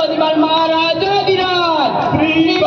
પ્રતિમાન Maharaj દિરાજ Shri